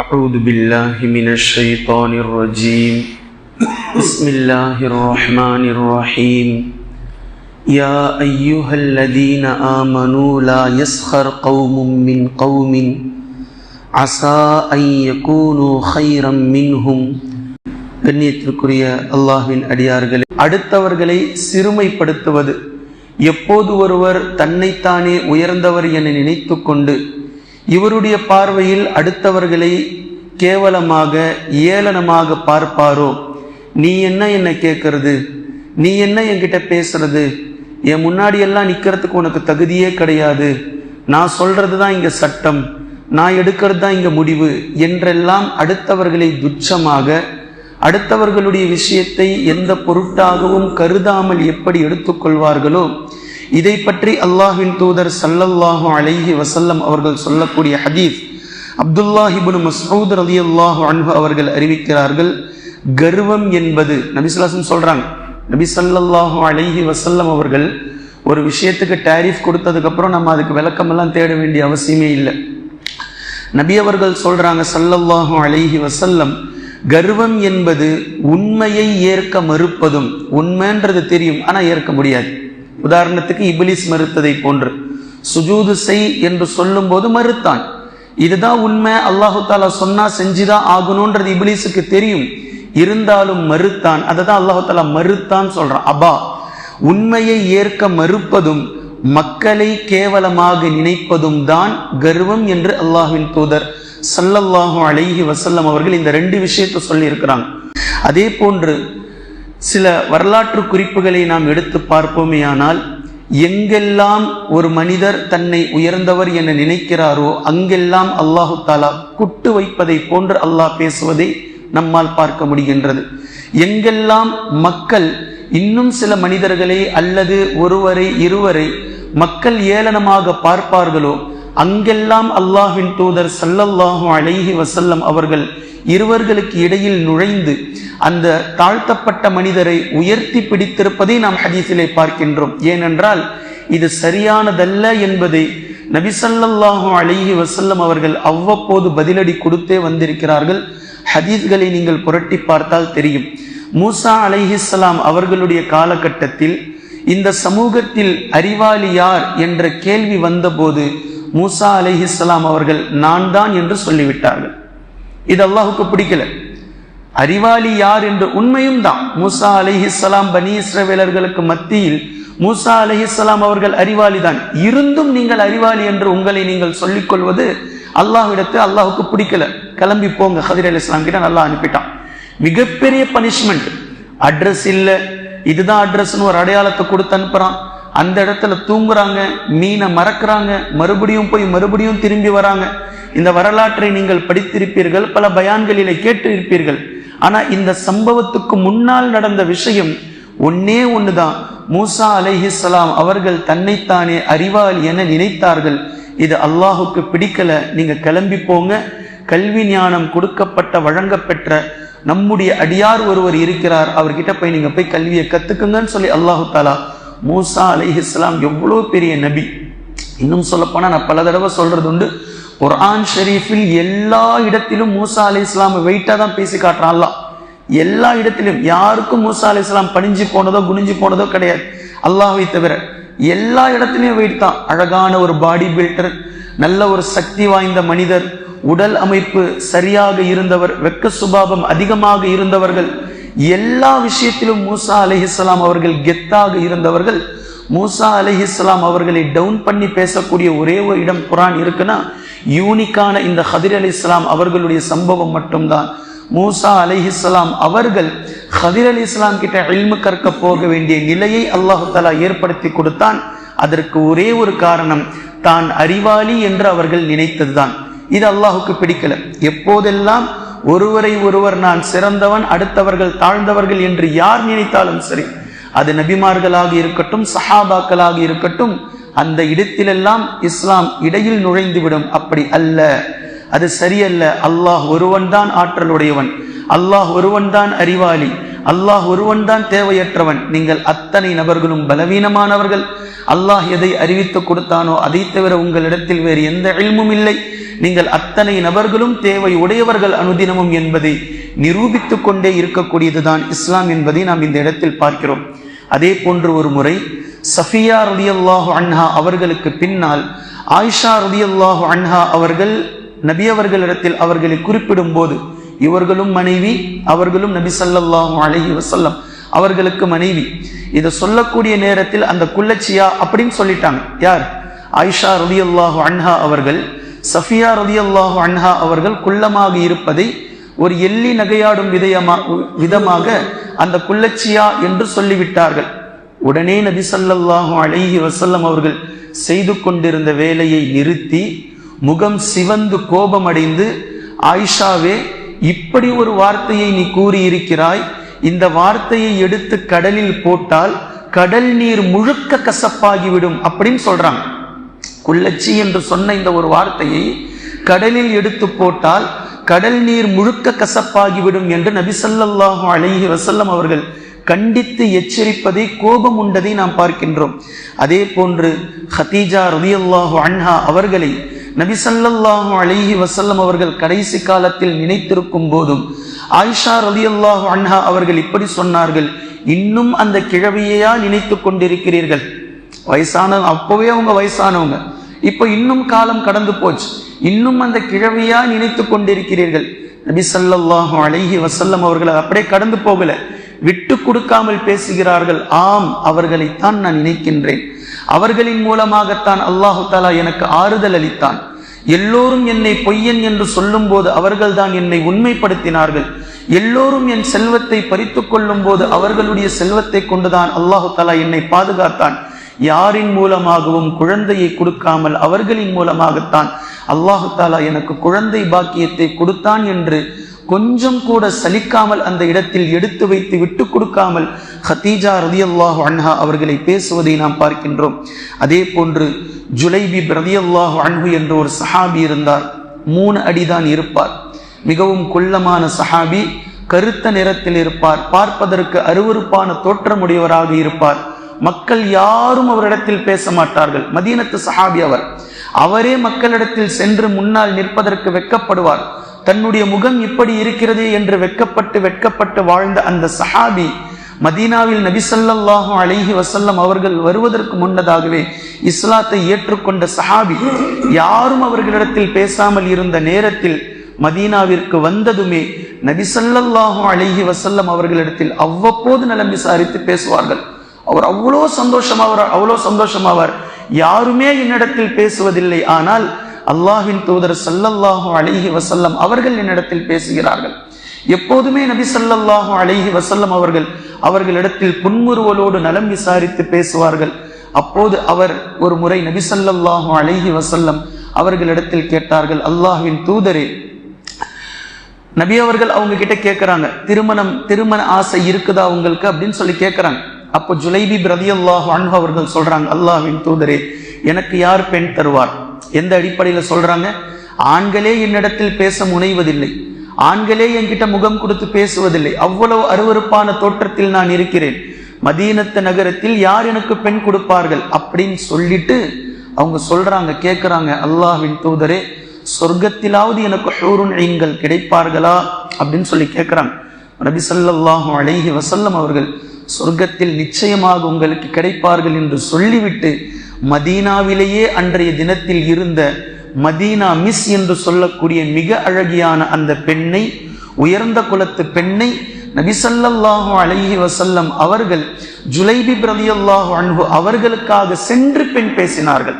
أعوذ بالله من الشيطان الرجيم بسم الله الرحمن الرحيم يا أيها الذين آمنوا لا يسخر قوم من قوم عسى أن يكونوا خيرا منهم கண்ணியத்திற்குரிய அல்லாஹ்வின் அடியார்களே அடுத்தவர்களை சிறுமைப்படுத்துவது எப்போது ஒருவர் தன்னைத்தானே உயர்ந்தவர் என நினைத்து கொண்டு இவருடைய பார்வையில் அடுத்தவர்களை கேவலமாக ஏளனமாக பார்ப்பாரோ? நீ என்ன என்ன கேட்கறது? நீ என்ன என்கிட்ட பேசுறது? என் முன்னாடி எல்லாம் உனக்கு தகுதியே கிடையாது. நான் சொல்றது தான் இங்கே சட்டம். நான் எடுக்கிறது தான் இங்கே முடிவு என்றெல்லாம் அடுத்தவர்களை துச்சமாக அடுத்தவர்களுடைய விஷயத்தை எந்த பொருட்டாகவும் கருதாமல் எப்படி எடுத்துக்கொள்வார்களோ இதை பற்றி அல்லாஹின் தூதர் சல்லல்லாஹு அலைஹி வசல்லம் அவர்கள் சொல்லக்கூடிய ஹதீஃப் அப்துல்லாஹிபுன் மசூத் அலி அல்லாஹு அன்பு அவர்கள் அறிவிக்கிறார்கள் கர்வம் என்பது நபிசுல்லாசம் சொல்றாங்க நபி சல்லல்லாஹு அலைஹி வசல்லம் அவர்கள் ஒரு விஷயத்துக்கு டேரிஃப் கொடுத்ததுக்கப்புறம் நம்ம அதுக்கு விளக்கமெல்லாம் தேட வேண்டிய அவசியமே இல்லை. நபி அவர்கள் சொல்றாங்க சல்லல்லாஹு அலைஹி வசல்லம் கர்வம் என்பது உண்மையை ஏற்க மறுப்பதும் உண்மைன்றது தெரியும் ஆனால் ஏற்க முடியாது. உதாரணத்துக்கு இபிலிஸ் மறுத்ததை போன்று. சுஜூது செய் என்று சொல்லும் போது மறுத்தான். இதுதான் உண்மை. அல்லாஹு தாலா சொன்னா செஞ்சுதான் ஆகணும்ன்றது இபிலிஸுக்கு தெரியும். இருந்தாலும் மறுத்தான். அதை தான் அல்லாஹு தாலா மறுத்தான் சொல்றான். அபா உண்மையை ஏற்க மறுப்பதும் மக்களை கேவலமாக நினைப்பதும் தான் கர்வம் என்று அல்லாஹின் தூதர் சல்லல்லாஹு அலைஹி வசல்லம் அவர்கள் இந்த ரெண்டு விஷயத்தை சொல்லி இருக்கிறாங்க அதே போன்று சில வரலாற்று குறிப்புகளை நாம் எடுத்து பார்ப்போமேயானால் எங்கெல்லாம் ஒரு மனிதர் தன்னை உயர்ந்தவர் என நினைக்கிறாரோ அங்கெல்லாம் அல்லாஹு தாலா குட்டு வைப்பதை போன்று அல்லாஹ் பேசுவதை நம்மால் பார்க்க முடிகின்றது. எங்கெல்லாம் மக்கள் இன்னும் சில மனிதர்களை அல்லது ஒருவரை இருவரை மக்கள் ஏளனமாக பார்ப்பார்களோ அங்கெல்லாம் அல்லாஹின் தூதர் சல்லல்லாஹு அலைஹி வசல்லம் அவர்கள் இருவர்களுக்கு இடையில் நுழைந்து அந்த தாழ்த்தப்பட்ட மனிதரை உயர்த்தி பிடித்திருப்பதை நாம் ஹதீஸிலே பார்க்கின்றோம். ஏனென்றால் இது சரியானதல்ல என்பதை நபிசல்லாஹு அழகி வசல்லம் அவர்கள் அவ்வப்போது பதிலடி கொடுத்தே வந்திருக்கிறார்கள். ஹதீஸ்களை நீங்கள் புரட்டி பார்த்தால் தெரியும். மூசா அலைஹிஸ்லாம் அவர்களுடைய காலகட்டத்தில் இந்த சமூகத்தில் அறிவாளி யார் என்ற கேள்வி வந்தபோது மூசா அலைஹிஸ்லாம் அவர்கள் நான் தான் என்று சொல்லிவிட்டார்கள். இது அல்லாஹுக்கு பிடிக்கல. அறிவாளி யார் என்று உண்மையும் தான். மூசா அலிஹிஸ்லாம் பனி இஸ்ரவேலர்களுக்கு மத்தியில் மூசா அலிஹிஸ்லாம் அவர்கள் அறிவாளி தான். இருந்தும் நீங்கள் அறிவாளி என்று உங்களை நீங்கள் சொல்லிக் கொள்வது அல்லாஹ்விடத்து அல்லாஹுக்கு பிடிக்கல. கிளம்பி போங்க. ஹதிர் அலி இஸ்லாம் கிட்ட நல்லா அனுப்பிட்டான். மிகப்பெரிய பனிஷ்மெண்ட். அட்ரஸ் இல்லை. இதுதான் அட்ரஸ்னு ஒரு அடையாளத்தை கொடுத்து அனுப்புறான். அந்த இடத்துல தூங்குறாங்க மீனை மறக்கிறாங்க மறுபடியும் போய் மறுபடியும் திரும்பி வராங்க. இந்த வரலாற்றை நீங்கள் படித்திருப்பீர்கள் பல பயான்களிலே கேட்டு இருப்பீர்கள் ஆனா இந்த சம்பவத்துக்கு முன்னால் நடந்த விஷயம் ஒன்னே ஒண்ணுதான். மூசா அலைஹிஸ்லாம் அவர்கள் தன்னைத்தானே அறிவால் என நினைத்தார்கள். இது அல்லாஹுக்கு பிடிக்கல நீங்க கிளம்பி போங்க. கல்வி ஞானம் கொடுக்கப்பட்ட வழங்கப்பெற்ற நம்முடைய அடியார் ஒருவர் இருக்கிறார். அவர்கிட்ட போய் நீங்க போய் கல்வியை கத்துக்குங்கன்னு சொல்லி அல்லாஹு தாலா மூசா அலிஹிஸ்லாம் எவ்வளோ பெரிய நபி? இன்னும் சொல்லப்போனால் நான் பல தடவை சொல்கிறது உண்டு. குர்ஆன் ஷெரீஃபில் எல்லா இடத்திலும் மூசா அலி இஸ்லாம் வெயிட்டாக தான் பேசி காட்டுறான் அல்லாஹ். எல்லா இடத்திலும் யாருக்கும் மூசா அலி இஸ்லாம் பணிஞ்சு போனதோ குனிஞ்சு போனதோ கிடையாது. அல்லாஹை தவிர எல்லா இடத்துலையும் வெயிட் தான். அழகான ஒரு பாடி பில்டர் நல்ல ஒரு சக்தி வாய்ந்த மனிதர் உடல் அமைப்பு சரியாக இருந்தவர் வெக்க சுபாவம் அதிகமாக இருந்தவர்கள் எல்லா விஷயத்திலும் மூசா அலிஹிஸ்லாம் அவர்கள் கெத்தாக இருந்தவர்கள் மூசா அலிஹிஸ்லாம் அவர்களை டவுன் பண்ணி பேசக்கூடிய ஒரே ஒரு இடம் குரான் இருக்குன்னா யூனிக்கான இந்த ஹதிர் அலி இஸ்லாம் அவர்களுடைய சம்பவம் மட்டும்தான். மூசா அலிஹிஸ்லாம் அவர்கள் ஹதிர் அலி இஸ்லாம் கிட்ட இல்மு கற்க போக வேண்டிய நிலையை அல்லாஹு தலா ஏற்படுத்தி கொடுத்தான். அதற்கு ஒரே ஒரு காரணம் தான் அறிவாளி என்று அவர்கள் நினைத்ததுதான். இது அல்லாஹுக்கு பிடிக்கல. எப்போதெல்லாம் ஒருவரை ஒருவர் நான் சிறந்தவன் அடுத்தவர்கள் தாழ்ந்தவர்கள் என்று யார் நினைத்தாலும் சரி அது நபிமார்களாக இருக்கட்டும் சஹாபாக்களாக இருக்கட்டும் அந்த இடத்திலெல்லாம் இஸ்லாம் இடையில் நுழைந்துவிடும். அப்படி அல்ல. அது சரியல்ல. அல்லாஹ் ஒருவன் தான் ஆற்றலுடையவன். அல்லாஹ் ஒருவன் தான் அறிவாளி. அல்லாஹ் ஒருவன் தான் தேவையற்றவன். நீங்கள் அத்தனை நபர்களும் பலவீனமானவர்கள். அல்லாஹ் எதை அறிவித்து கொடுத்தானோ அதை தவிர உங்களிடத்தில் வேறு எந்த இல்மும் இல்லை. நீங்கள் அத்தனை நபர்களும் தேவை உடையவர்கள் அனுதினமும் என்பதை நிரூபித்துக் கொண்டே இருக்கக்கூடியதுதான் இஸ்லாம் என்பதை நாம் இந்த இடத்தில் பார்க்கிறோம். அதே போன்று ஒரு முறை சஃபியா ருதியல்லாஹு அன்ஹா அவர்களுக்கு பின்னால் ஆயிஷா ருதியல்லாஹு அன்ஹா அவர்கள் நபி அவர்களிடத்தில் அவர்களை குறிப்பிடும் போது இவர்களும் மனைவி அவர்களும் நபி சல்லாஹு அலஹி வசல்லம் அவர்களுக்கு மனைவி. இதை சொல்லக்கூடிய நேரத்தில் அந்த குல்லச்சியா அப்படின்னு சொல்லிட்டாங்க. யார்? ஆயிஷா ருதியல்லாஹு அன்ஹா அவர்கள் சஃபியா ரதியல்லாஹு அன்ஹா அவர்கள் குள்ளமாக இருப்பதை ஒரு எள்ளி நகையாடும் விதயமா விதமாக அந்த குள்ளச்சியா என்று சொல்லிவிட்டார்கள். உடனே நபி சல்லாஹு அழகி வசல்லம் அவர்கள் செய்து கொண்டிருந்த வேலையை நிறுத்தி முகம் சிவந்து கோபமடைந்து ஆயிஷாவே இப்படி ஒரு வார்த்தையை நீ கூறியிருக்கிறாய். இந்த வார்த்தையை எடுத்து கடலில் போட்டால் கடல் நீர் முழுக்க கசப்பாகிவிடும் அப்படின்னு சொல்றாங்க. குள்ளச்சி என்று சொன்ன இந்த ஒரு வார்த்தையை கடலில் எடுத்து போட்டால் கடல் நீர் முழுக்க கசப்பாகிவிடும் என்று நபிசல்லாஹு ஸல்லல்லாஹு வசல்லம் அவர்கள் கண்டித்து எச்சரிப்பதை கோபம் உண்டதை நாம் பார்க்கின்றோம். அதே போன்று ஹதீஜா ரதியல்லாஹு அன்ஹா அவர்களை நபிசல்லாஹு அழகி வசல்லம் அவர்கள் கடைசி காலத்தில் நினைத்திருக்கும் போதும் ஆயிஷா ரதியல்லாஹு அன்ஹா அவர்கள் இப்படி சொன்னார்கள் இன்னும் அந்த கிழவியையா நினைத்து கொண்டிருக்கிறீர்கள்? வயசான அப்பவே அவங்க வயசானவங்க. இப்போ இன்னும் காலம் கடந்து போச்சு. இன்னும் அந்த கிழவியா நினைத்து கொண்டிருக்கிறீர்கள். நபி சல்லாஹு அழகி வசல்லம் அவர்கள் அப்படியே கடந்து போகல. விட்டு கொடுக்காமல் பேசுகிறார்கள். ஆம் அவர்களைத்தான் நான் நினைக்கின்றேன். அவர்களின் மூலமாகத்தான் அல்லாஹு தாலா எனக்கு ஆறுதல் அளித்தான். எல்லோரும் என்னை பொய்யன் என்று சொல்லும் போது அவர்கள்தான் என்னை உண்மைப்படுத்தினார்கள். எல்லோரும் என் செல்வத்தை பறித்து கொள்ளும் போது அவர்களுடைய செல்வத்தை கொண்டுதான் அல்லாஹு தாலா என்னை பாதுகாத்தான். யாரின் மூலமாகவும் குழந்தையை கொடுக்காமல் அவர்களின் மூலமாகத்தான் அல்லாஹு தாலா எனக்கு குழந்தை பாக்கியத்தை கொடுத்தான் என்று கொஞ்சம் கூட சலிக்காமல் அந்த இடத்தில் எடுத்து வைத்து விட்டு கொடுக்காமல் ஹத்தீஜா ரதியல்லாஹு அன்ஹா அவர்களை பேசுவதை நாம் பார்க்கின்றோம். அதே போன்று ஜுலைபி ரதியல்லாஹு அன்ஹு என்ற ஒரு சஹாபி இருந்தார். மூணு அடிதான் இருப்பார். மிகவும் குள்ளமான சஹாபி கருத்த நிறத்தில் இருப்பார். பார்ப்பதற்கு அருவருப்பான தோற்றமுடையவராக இருப்பார். மக்கள் யாரும் அவரிடத்தில் பேச மாட்டார்கள். மதீனத்து சஹாபி அவர். அவரே மக்களிடத்தில் சென்று முன்னால் நிற்பதற்கு வெட்கப்படுவார். தன்னுடைய முகம் இப்படி இருக்கிறதே என்று வெட்கப்பட்டு வெட்கப்பட்டு வாழ்ந்த அந்த சஹாபி மதீனாவில் நபி அழகி வசல்லம் அவர்கள் வருவதற்கு முன்னதாகவே இஸ்லாத்தை ஏற்றுக்கொண்ட சஹாபி யாரும் அவர்களிடத்தில் பேசாமல் இருந்த நேரத்தில் மதீனாவிற்கு வந்ததுமே நபி அழகி வசல்லம் அவர்களிடத்தில் அவ்வப்போது நலம் விசாரித்து பேசுவார்கள். அவர் அவ்வளோ சந்தோஷமாவார் அவ்வளோ சந்தோஷமாவார். யாருமே என்னிடத்தில் பேசுவதில்லை ஆனால் அல்லாஹின் தூதர் ஸல்லல்லாஹு அழகி வசல்லம் அவர்கள் என்னிடத்தில் பேசுகிறார்கள். எப்போதுமே நபி ஸல்லல்லாஹு அழகி வசல்லம் அவர்கள் அவர்களிடத்தில் புன்முறுவலோடு நலம் விசாரித்து பேசுவார்கள். அப்போது அவர் ஒரு முறை நபி ஸல்லல்லாஹு அழகி வசல்லம் அவர்களிடத்தில் கேட்டார்கள் அல்லாஹின் தூதரே நபி அவர்கள் அவங்க கிட்ட கேட்கிறாங்க திருமணம் திருமண ஆசை இருக்குதா உங்களுக்கு? அப்படின்னு சொல்லி கேட்கிறாங்க. அப்போ ஜுலைபி பிரதி அல்லாஹ் அன்பு அவர்கள் சொல்றாங்க அல்லாஹின் தூதரே எனக்கு யார் பெண் தருவார்? எந்த அடிப்படையில் சொல்றாங்க? ஆண்களே என்னிடத்தில் பேச முனைவதில்லை. ஆண்களே என்கிட்ட முகம் கொடுத்து பேசுவதில்லை. அவ்வளவு அருவருப்பான தோற்றத்தில் நான் இருக்கிறேன். மதீனத்து நகரத்தில் யார் எனக்கு பெண் கொடுப்பார்கள்? அப்படின்னு சொல்லிட்டு அவங்க சொல்றாங்க கேட்குறாங்க அல்லாஹின் தூதரே சொர்க்கத்திலாவது எனக்கு ஹூருன் ஐன்கள் கிடைப்பார்களா? அப்படின்னு சொல்லி கேட்குறாங்க நபி சல்லாஹூ அலைஹி வசல்லம் அவர்கள் சொர்க்கத்தில் நிச்சயமாக உங்களுக்கு கிடைப்பார்கள் என்று சொல்லிவிட்டு மதீனாவிலேயே அன்றைய தினத்தில் இருந்த மதீனா மிஸ் என்று சொல்லக்கூடிய மிக அழகியான அந்த பெண்ணை உயர்ந்த குலத்து பெண்ணை நபிசல்லாஹு அலஹி வசல்லம் அவர்கள் ஜுலைபி பிரதியல்லாஹு அன்பு அவர்களுக்காக சென்று பெண் பேசினார்கள்.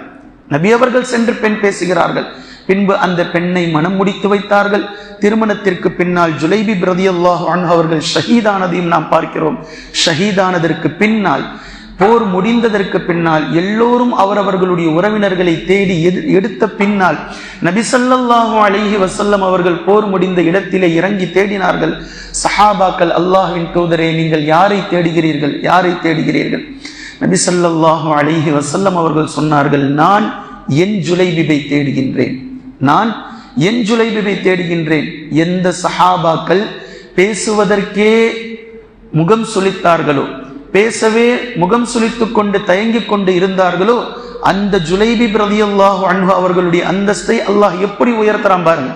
நபி அவர்கள் சென்று பெண் பேசுகிறார்கள். பின்பு அந்த பெண்ணை மனம் முடித்து வைத்தார்கள். திருமணத்திற்கு பின்னால் ஜுலைபி பிரதியல்லாஹ் அன்ஹு அவர்கள் ஷஹீதானதையும் நாம் பார்க்கிறோம். ஷஹீதானதற்கு பின்னால் போர் முடிந்ததற்கு பின்னால் எல்லோரும் அவரவர்களுடைய உறவினர்களை தேடி எடுத்த பின்னால் நபிசல்லாஹு அலிஹி வசல்லம் அவர்கள் போர் முடிந்த இடத்திலே இறங்கி தேடினார்கள். சஹாபாக்கள் அல்லாஹின் தூதரே நீங்கள் யாரை தேடுகிறீர்கள்? யாரை தேடுகிறீர்கள்? நபிசல்லாஹு அலிஹி வசல்லம் அவர்கள் சொன்னார்கள் நான் என் ஜுலைபிபை தேடுகின்றேன். நான் என் ஜுலைபிபை தேடுகின்றேன். எந்த சஹாபாக்கள் பேசுவதற்கே முகம் சுளித்தார்களோ பேசவே முகம் சுளித்துக் கொண்டு தயங்கிக் கொண்டு இருந்தார்களோ அந்த ஜுலைபி பிரதியல்லாஹு அன்பு அவர்களுடைய அந்தஸ்தை அல்லாஹ் எப்படி உயர்த்தறான் பாருங்க.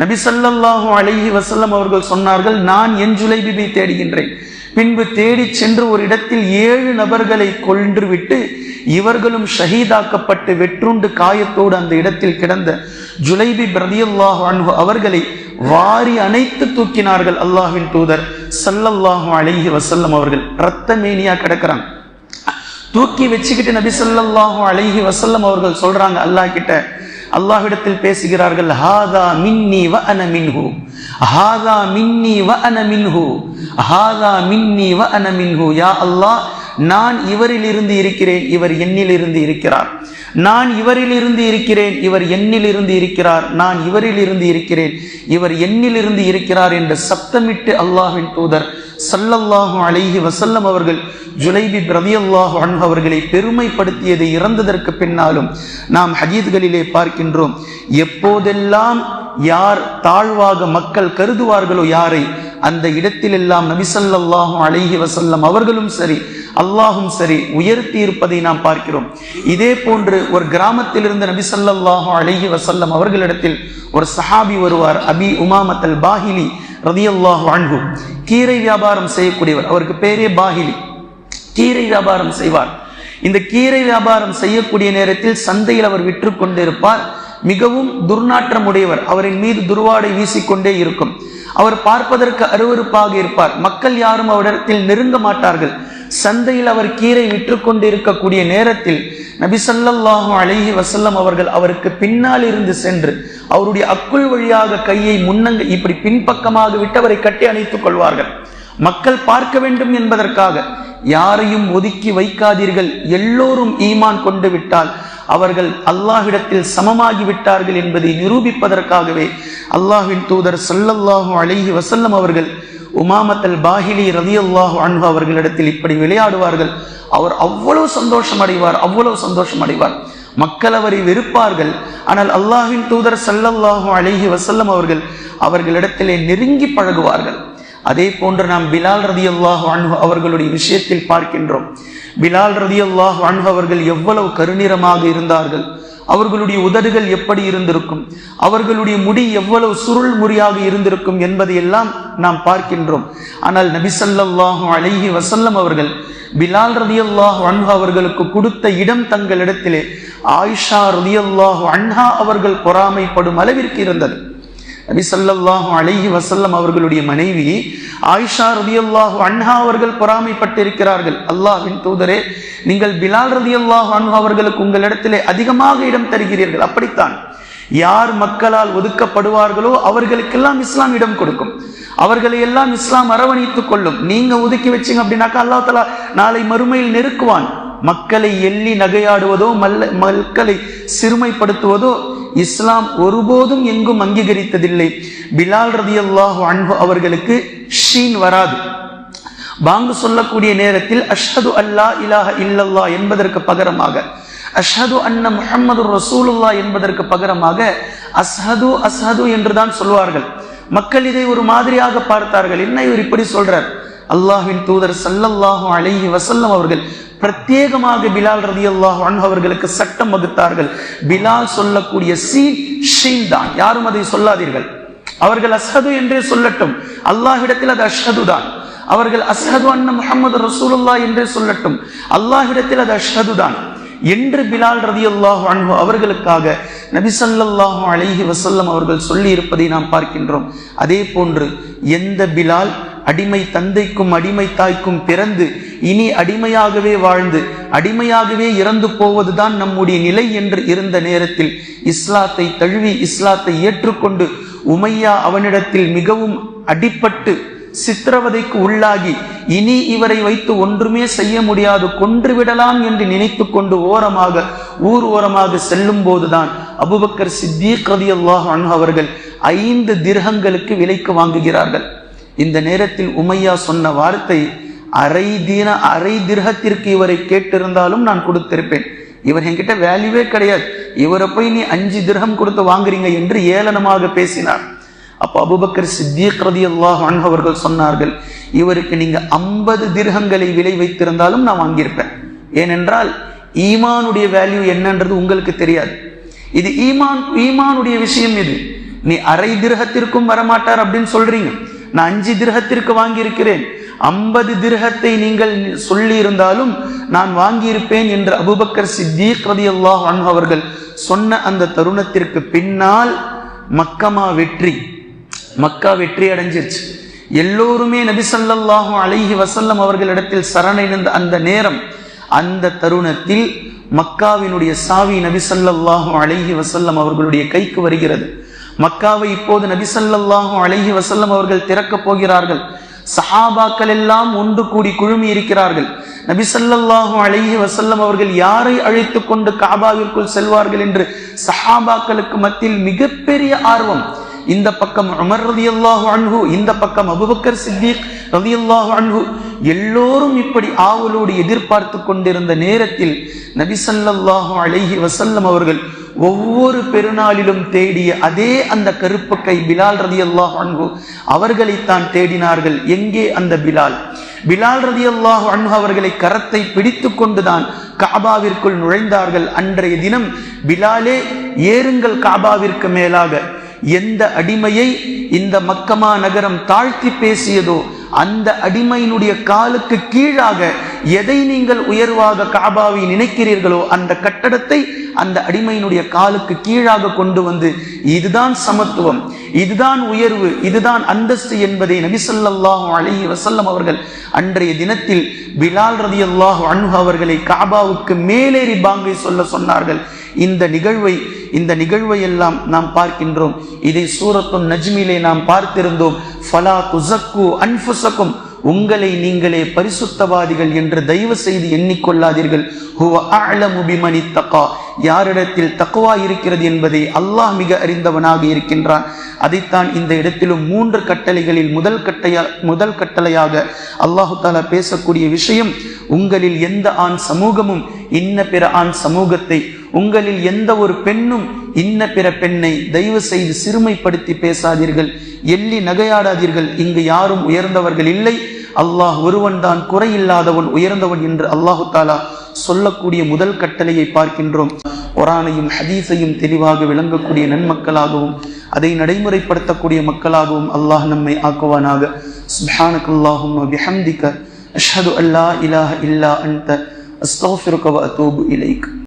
நபி சல்லாஹூ அலஹி வசல்லம் அவர்கள் சொன்னார்கள் நான் என் ஜுலைபிபை தேடுகின்றேன். பின்பு தேடி சென்று ஒரு இடத்தில் ஏழு நபர்களை கொன்று விட்டு இவர்களும் ஷஹீதாக்கப்பட்டு வெற்றுண்டு காயத்தோடு அந்த இடத்தில் கிடந்த ஜுலைபி பிரதியல்லாஹ் அன்பு அவர்களை வாரி அணைத்து தூக்கினார்கள் அல்லாஹ்வின் தூதர் சல்லல்லாஹும் அழகி வசல்லம் அவர்கள். ரத்த மேனியா கிடக்கிறாங்க. தூக்கி வச்சுக்கிட்டு நபி ஸல்லல்லாஹு அழகி வசல்லம் அவர்கள் சொல்றாங்க அல்லாஹ் கிட்ட அல்லாஹ்விடத்தில் பேசுகிறார்கள் ஹாதா மின்னி வ அன மின்ஹு. ஹாதா மின்னி வ அன மின்ஹு. ஹாதா மின்னி வ அன மின்ஹு. யா அல்லாஹ் நான் இவரில் இருந்து இருக்கிறேன் இவர் என்னில் இருந்து இருக்கிறார். நான் இவரில் இருந்து இருக்கிறேன் இவர் என்னில் இருந்து இருக்கிறார். நான் இவரில் இருந்து இருக்கிறேன் இவர் என்னில் இருந்து இருக்கிறார் என்று சப்தமிட்டு அல்லாஹின் தூதர் சல்லல்லாஹு அலைஹி வசல்லம் அவர்கள் ஜுலைபி பிரதியல்லாஹு அன்பு அவர்களை பெருமைப்படுத்தியதை இறந்ததற்கு பின்னாலும் நாம் ஹஜீத்களிலே பார்க்கின்றோம் எப்போதெல்லாம் யார் தாழ்வாக மக்கள் கருதுவார்களோ யாரை அந்த இடத்திலெல்லாம் நபிசல்லாஹு அலைஹி வசல்லம் அவர்களும் சரி அல்லாஹும் சரி உயர்த்தி இருப்பதை நாம் பார்க்கிறோம். இதே போன்று ஒரு கிராமத்தில் இருந்த நபிசல்லாஹு அலைஹி வசல்லம் அவர்களிடத்தில் ஒரு சஹாபி வருவார் அபி உமாமத் அல் பாஹிலி ரதியல்லாஹு அன்ஹு. கீரை வியாபாரம் செய்யக்கூடியவர். அவருக்கு பேரே பாஹிலி. கீரை வியாபாரம் செய்வார். இந்த கீரை வியாபாரம் செய்யக்கூடிய நேரத்தில் சந்தையில் அவர் விற்று கொண்டிருப்பார். மிகவும் துர்நாற்றம் உடையவர் அவரின் மீது துர்வாடை வீசிக்கொண்டே இருக்கும். அவர் பார்ப்பதற்கு அருவருப்பாக இருப்பார். மக்கள் யாரும் அவரிடத்தில் நெருங்க மாட்டார்கள். சந்தையில் அவர் கீரை விற்று கொண்டிருக்கக்கூடிய நேரத்தில் நபி அழகி வசல்லம் அவர்கள் அவருக்கு பின்னால் இருந்து சென்று அவருடைய அக்குள் வழியாக கையை முன்னங்க இப்படி பின்பக்கமாக விட்டு அவரை கட்டி அணைத்துக் கொள்வார்கள். மக்கள் பார்க்க வேண்டும் என்பதற்காக யாரையும் ஒதுக்கி வைக்காதீர்கள். எல்லோரும் ஈமான் கொண்டு விட்டால் அவர்கள் அல்லாஹ்விடத்தில் சமமாகி விட்டார்கள் என்பதை நிரூபிப்பதற்காகவே அல்லாஹின் தூதர் ஸல்லல்லாஹு அழகி வசல்லம் அவர்கள் உமாமத்தல் பாஹிலி ரதியுல்லாஹு அன்பு அவர்களிடத்தில் இப்படி விளையாடுவார்கள். அவர் அவ்வளவு சந்தோஷம் அடைவார் அவ்வளவு சந்தோஷம் அடைவார் மக்கள் அவரை வெறுப்பார்கள். ஆனால் அல்லாஹின் தூதர் சல்லல்லாஹு அலைஹி வசல்லம் அவர்கள் அவர்களிடத்திலே நெருங்கி பழகுவார்கள். அதே போன்று நாம் பிலால் ரதி அல்லாஹ் அன்ஹு அவர்களுடைய விஷயத்தில் பார்க்கின்றோம். பிலால் ரதி அல்லாஹ் அன்ஹு அவர்கள் எவ்வளவு கருநிறமாக இருந்தார்கள். அவர்களுடைய உதடுகள் எப்படி இருந்திருக்கும். அவர்களுடைய முடி எவ்வளவு சுருள் முறியாக இருந்திருக்கும் என்பதையெல்லாம் நாம் பார்க்கின்றோம். ஆனால் நபிசல்லாஹு அழகி வசல்லம் அவர்கள் பிலால் ரதியல்லாஹு அன்ஹா அவர்களுக்கு கொடுத்த இடம் தங்களிடத்திலே ஆயிஷா ரதியல்லாஹு அன்ஹா அவர்கள் பொறாமைப்படும் அளவிற்கு இருந்தது. நபிசல்லாஹு ஸல்லல்லாஹு அலைஹி வசல்லம் அவர்களுடைய மனைவி ஆயிஷா ரதியல்லாஹு அன்ஹா அவர்கள் பொறாமைப்பட்டிருக்கிறார்கள். அல்லாஹின் தூதரே நீங்கள் பிலால் ரதியல்லாஹு அன்ஹா அவர்களுக்கு உங்களிடத்திலே அதிகமாக இடம் தருகிறீர்கள். அப்படித்தான் யார் மக்களால் ஒதுக்கப்படுவார்களோ அவர்களுக்கெல்லாம் இஸ்லாம் இடம் கொடுக்கும். அவர்களை எல்லாம் இஸ்லாம் அரவணைத்துக் கொள்ளும். நீங்க ஒதுக்கி வச்சீங்க அப்படின்னாக்கா அல்லாஹ் தலா நாளை மறுமையில் நெருக்குவான். மக்களை எள்ளி நகையாடுவதோ மல்ல மக்களை சிறுமைப்படுத்துவதோ இஸ்லாம் ஒருபோதும் எங்கும் அங்கீகரித்ததில்லை. பிலால் ரதி அல்லாஹு அன்பு அவர்களுக்கு ஷீன் வராது. பாங்கு சொல்லக்கூடிய நேரத்தில் அஷ்ஹது அல்லா இலாஹ இல்லல்லா என்பதற்கு பகரமாக அஷ்ஹது அன்ன முஹம்மது ரசூலுல்லா என்பதற்கு பகரமாக அஸ்ஹது அஸ்ஹது என்றுதான் சொல்வார்கள். மக்கள் இதை ஒரு மாதிரியாக பார்த்தார்கள். என்ன இவர் இப்படி சொல்றார்? அல்லாஹின் தூதர் சல்லல்லாஹு அலைஹி வசல்லம் அவர்கள் பிரத்யேகமாக பிலால் ரதி அல்லாஹ் அவர்களுக்கு சட்டம் வகுத்தார்கள். பிலால் சொல்லக்கூடிய சீ ஷீன் தான். யாரும் அதை சொல்லாதீர்கள். அவர்கள் அஸ்ஹது என்றே சொல்லட்டும். அல்லாஹ்விடத்தில் அது அஷ்ஹது தான். அவர்கள் அஸ்ஹது அன்ன முகமது ரசூலுல்லா என்றே சொல்லட்டும். அல்லாஹ்விடத்தில் அது அஷ்ஹது தான். என்று பிலால் ரதி அல்லாஹு அன்பு அவர்களுக்காக நபிசல்லாஹு ஸல்லல்லாஹு அலைஹி அவர்கள் சொல்லி இருப்பதை நாம் பார்க்கின்றோம். அதே போன்று எந்த பிலால் அடிமை தந்தைக்கும் அடிமை தாய்க்கும் பிறந்து இனி அடிமையாகவே வாழ்ந்து அடிமையாகவே இறந்து போவதுதான் நம்முடைய நிலை என்று இருந்த நேரத்தில் இஸ்லாத்தை தழுவி இஸ்லாத்தை ஏற்றுக்கொண்டு உமையா அவனிடத்தில் மிகவும் அடிப்பட்டு சித்திரவதைக்கு உள்ளாகி இனி இவரை வைத்து ஒன்றுமே செய்ய முடியாது கொன்று விடலாம் என்று நினைத்து கொண்டு ஓரமாக ஊர் ஓரமாக செல்லும் போதுதான் அபுபக்கர் சித்தீக் ரதி அல்லாஹ் அவர்கள் ஐந்து திரகங்களுக்கு விலைக்கு வாங்குகிறார்கள். இந்த நேரத்தில் உமையா சொன்ன வார்த்தை அரை தீன அரை திரகத்திற்கு இவரை கேட்டிருந்தாலும் நான் கொடுத்திருப்பேன். இவர் என்கிட்ட வேல்யூவே கிடையாது. இவரை போய் நீ அஞ்சு திரகம் கொடுத்து வாங்குறீங்க என்று ஏளனமாக பேசினார். அப்போ அபுபக்கர் சித்திக் ரதி அல்லாஹ் அவர்கள் சொன்னார்கள் இவருக்கு நீங்க ஐம்பது திரகங்களை விலை வைத்திருந்தாலும் நான் வாங்கியிருப்பேன். ஏனென்றால் ஈமானுடைய வேல்யூ என்னன்றது உங்களுக்கு தெரியாது. இது ஈமான் ஈமானுடைய விஷயம் இது. நீ அரை திரகத்திற்கும் வரமாட்டார் அப்படின்னு சொல்றீங்க. நான் அஞ்சு திரகத்திற்கு வாங்கியிருக்கிறேன். ஐம்பது திரகத்தை நீங்கள் சொல்லி இருந்தாலும் நான் வாங்கியிருப்பேன் என்று அபுபக்கர் சித்தீக் ரதி அல்லாஹ் அவர்கள் சொன்ன அந்த தருணத்திற்கு பின்னால் மக்கமா வெற்றி மக்கா வெற்றி அடைஞ்சிருச்சு. எல்லோருமே நபிசல்லாஹும் அலைஹி வசல்லம் அவர்களிடத்தில் சரணடைந்த அந்த நேரம் அந்த தருணத்தில் மக்காவினுடைய சாவி நபிசல்லாஹும் அழகி வசல்லம் அவர்களுடைய கைக்கு வருகிறது. மக்காவை இப்போது நபிசல்லாஹும் அழகி வசல்லம் அவர்கள் திறக்கப் போகிறார்கள். சஹாபாக்கள் எல்லாம் ஒன்று கூடி குழுமி இருக்கிறார்கள். நபிசல்லாஹும் அழகி வசல்லம் அவர்கள் யாரை அழைத்து கொண்டு காபாவிற்குள் செல்வார்கள் என்று சஹாபாக்களுக்கு மத்தியில் மிகப்பெரிய ஆர்வம். இந்த பக்கம் அமர் ரதி அல்லாஹு அன்ஹு இந்த பக்கம் அபுபக்கர் சித்திக் ரதி அல்லாஹு அன்ஹு எல்லோரும் இப்படி ஆவலோடு எதிர்பார்த்து கொண்டிருந்த நேரத்தில் நபிசல்லாஹு அழகி வசல்லம் அவர்கள் ஒவ்வொரு பெருநாளிலும் தேடிய அதே அந்த கருப்பு கை பிலால் ரதி அல்லாஹ் அன்பு அவர்களைத்தான் தேடினார்கள். எங்கே அந்த பிலால்? பிலால் ரதி அல்லாஹ் அன்பு அவர்களை கரத்தை பிடித்து கொண்டுதான் காபாவிற்குள் நுழைந்தார்கள். அன்றைய தினம் பிலாலே ஏறுங்கள் காபாவிற்கு மேலாக. எந்த அடிமையை இந்த மக்கமா நகரம் தாழ்த்தி பேசியதோ அந்த அடிமையினுடைய காலுக்கு கீழாக எதை நீங்கள் உயர்வாக காபாவை நினைக்கிறீர்களோ அந்த கட்டடத்தை அந்த அடிமையினுடைய காலுக்கு கீழாக கொண்டு வந்து இதுதான் சமத்துவம் இதுதான் உயர்வு இதுதான் அந்தஸ்து என்பதை நபிசல்லாஹு அலஹி வசல்லம் அவர்கள் அன்றைய தினத்தில் பிலால் ரதி அல்லாஹு அன்ஹு அவர்களை காபாவுக்கு மேலேறி பாங்கை சொல்ல சொன்னார்கள். இந்த நிகழ்வை இந்த நிகழ்வை எல்லாம் நாம் பார்க்கின்றோம். இதை சூரத்தும் நஜ்மிலே நாம் பார்த்திருந்தோம். ஃபலா துசக்கு அன்புசக்கும் உங்களை நீங்களே பரிசுத்தவாதிகள் என்று தயவு செய்து எண்ணிக்கொள்ளாதீர்கள் தக்கா யாரிடத்தில் தக்குவா இருக்கிறது என்பதை அல்லாஹ் மிக அறிந்தவனாக இருக்கின்றான். அதைத்தான் இந்த இடத்திலும் மூன்று கட்டளைகளில் முதல் கட்டையா முதல் கட்டளையாக அல்லாஹு தாலா பேசக்கூடிய விஷயம் உங்களில் எந்த ஆண் சமூகமும் இன்ன பிற ஆண் சமூகத்தை உங்களில் எந்த ஒரு பெண்ணும் இன்ன பிற பெண்ணை தயவு செய்து சிறுமைப்படுத்தி பேசாதீர்கள் எள்ளி நகையாடாதீர்கள் இங்கு யாரும் உயர்ந்தவர்கள் இல்லை அல்லாஹ் ஒருவன் தான் குறையில்லாதவன் உயர்ந்தவன் என்று அல்லாஹு தாலா சொல்லக்கூடிய முதல் கட்டளையை பார்க்கின்றோம். ஒரானையும் ஹதீஸையும் தெளிவாக விளங்கக்கூடிய நன்மக்களாகவும் அதை நடைமுறைப்படுத்தக்கூடிய மக்களாகவும் அல்லாஹ் நம்மை ஆக்குவானாக. சுப்ஹானக் அஷ்ஹது அல்லா இலாஹ இல்லா அத்தூபு இலைக்.